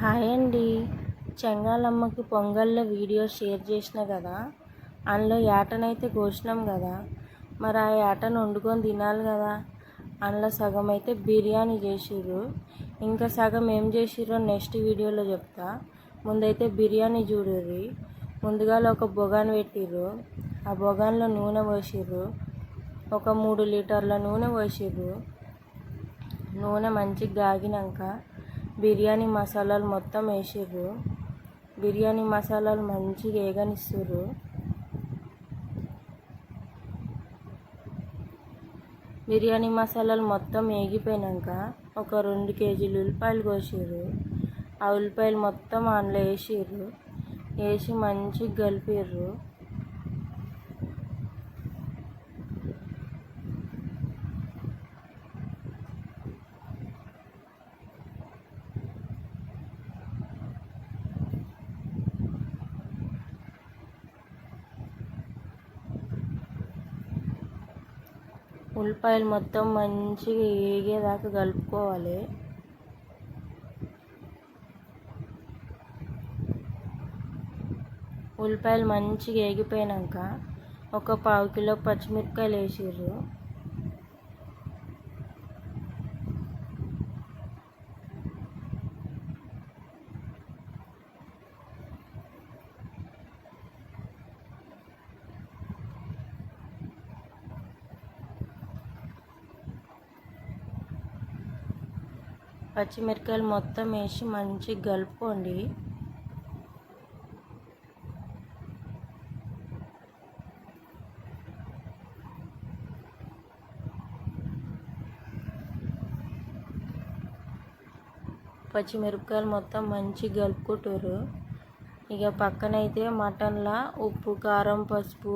Hi అండి. చెంగాలమ్మకి పొంగల్లో video share చేసిన కదా? అందులో ఏటనైతే కోసినాం కదా? మరి ఆ ఏటను వండుకొని తినాలి కదా? అందులో సగం అయితే బిర్యానీ చేసిర్రు. ఇంకా సగం ఏం చేసిర్రో నెక్స్ట్ వీడియోలో చెప్తా. ముందైతే బిర్యానీ చూడుర్రి. ముందుగా ఒక బొగాన్ పెట్టిర్రు. ఆ బొగాన్లో నూనె పోసిర్రు. ఒక మూడు లీటర్ల నూనె పోసిర్రు. నూనె మంచిగా గాగినాక బిర్యానీ మసాలాలు మొత్తం వేసిర్రు. బిర్యానీ మసాలాలు మంచిగా వేగనిస్తుర్రు. బిర్యానీ మసాలాలు మొత్తం వేగిపోయినాక ఒక రెండు కేజీలు ఉల్లిపాయలు కోసిర్రు. ఆ ఉల్లిపాయలు మొత్తం అందులో వేసిర్రు. వేసి మంచిగా కలిపిర్రు. ఉల్లిపాయలు మొత్తం మంచిగా వేగేదాకా కలుపుకోవాలి. ఉల్లిపాయలు మంచిగా వేగిపోయినాక ఒక పావు కిలో పచ్చిమిరపకాయలు వేసిర్రు. పచ్చిమిరపకాయలు మొత్తం వేసి మంచిగా కలుపుకోండి. పచ్చిమిరపకాయలు మొత్తం మంచిగా కలుపుకుంటారు ఇక పక్కనైతే మటన్లా ఉప్పు కారం పసుపు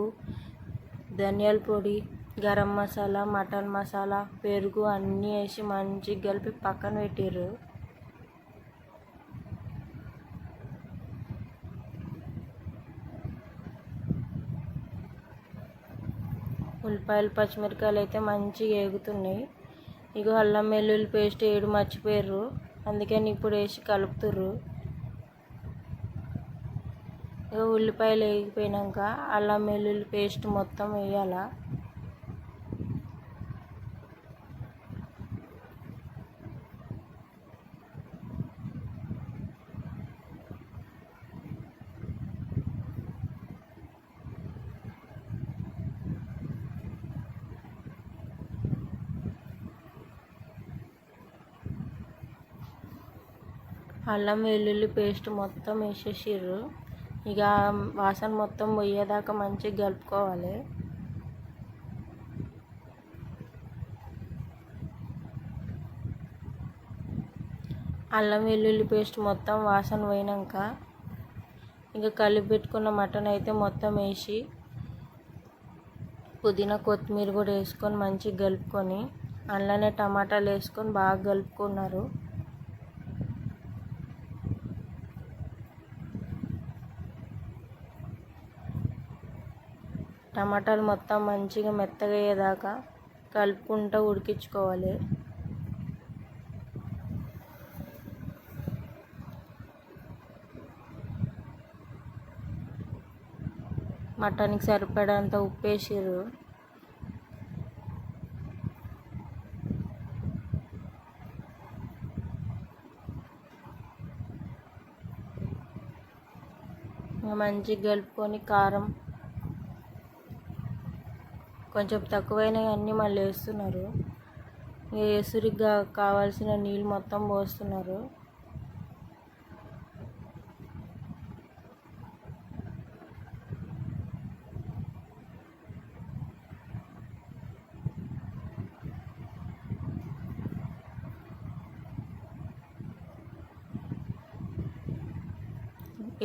ధనియాల పొడి గరం మసాలా మటన్ మసాలా పెరుగు అన్నీ వేసి మంచిగా కలిపి పక్కన పెట్టిర్రు. ఉల్లిపాయలు పచ్చిమిరపకాయలు అయితే మంచిగా వేగుతున్నాయి ఇక అల్లం వెల్లుల్లి పేస్ట్ వేయడం మర్చిపోయారు అందుకని ఇప్పుడు వేసి కలుపుతుర్రు. ఇక ఉల్లిపాయలు వేగిపోయినాక అల్లం వెల్లుల్లి పేస్ట్ మొత్తం వేయాల? అల్లం వెల్లుల్లి పేస్ట్ మొత్తం వేసేసిర్రు. ఇక వాసన మొత్తం పోయేదాకా మంచిగా కలుపుకోవాలి. అల్లం వెల్లుల్లి పేస్ట్ మొత్తం వాసన పోయినాక ఇంకా కలిపి పెట్టుకున్న మటన్ అయితే మొత్తం వేసి పుదీనా కొత్తిమీర కూడా వేసుకొని మంచిగా కలుపుకొని అందులోనే టమాటాలు వేసుకొని బాగా కలుపుకున్నారు. టమాటాలు మొత్తం మంచిగా మెత్తగా అయ్యేదాకా కలుపుకుంటూ ఉడికించుకోవాలి. మటన్కి సరిపడంత ఉప్పు వేసిర్రు మంచిగా కలుపుకొని కారం కొంచెం తక్కువైనవి అన్నీ మళ్ళీ వేస్తున్నారు. ఇక ఎసురుగా కావాల్సిన నీళ్ళు మొత్తం పోస్తున్నారు.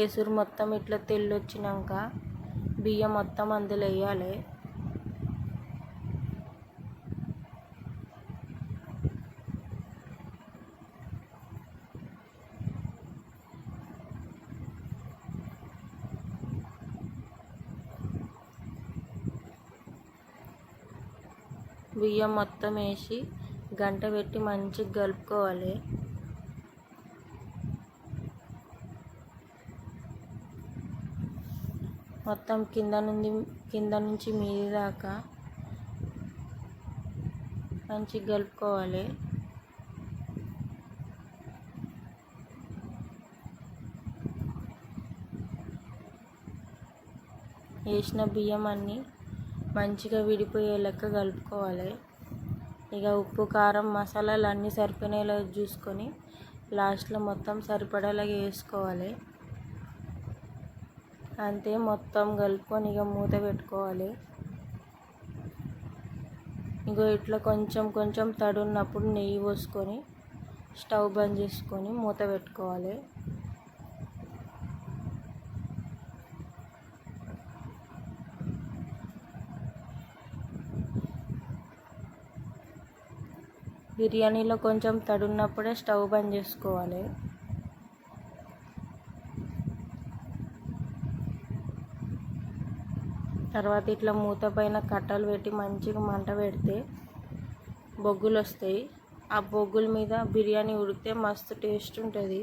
ఎసురు మొత్తం ఇట్లా తెల్లొచ్చినాక బియ్యం మొత్తం అందులో వేయాలి. బియ్యం మొత్తం వేసి గంట పెట్టి మంచిగా కలుపుకోవాలి. మొత్తం కింద నుండి కింద నుంచి మీది దాకా మంచిగా కలుపుకోవాలి. వేసిన బియ్యం అన్నీ మంచిగా విడిపోయే లెక్క కలుపుకోవాలి. ఇక ఉప్పు కారం మసాలాలు అన్నీ సరిపోయినలా చూసుకొని లాస్ట్లో మొత్తం సరిపడేలాగా వేసుకోవాలి. అంతే మొత్తం కలుపుకొని ఇక మూత పెట్టుకోవాలి. ఇగో ఇట్లా కొంచెం కొంచెం తడున్నప్పుడు నెయ్యి పోసుకొని స్టవ్ బంద్ చేసుకొని మూత పెట్టుకోవాలి. బిర్యానీలో కొంచెం తడి ఉన్నప్పుడే స్టవ్ బంద్ చేసుకోవాలి. తర్వాత ఇట్లా మూత పైన కట్టలు పెట్టి మంచిగా మంట పెడితే బొగ్గులు వస్తాయి ఆ బొగ్గుల మీద బిర్యానీ ఉడికితే మస్తు టేస్ట్ ఉంటుంది.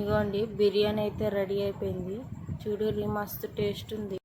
ఇగోండి బిర్యానీ అయితే రెడీ అయిపోయింది. చూడు మస్తు టేస్ట్ ఉంది.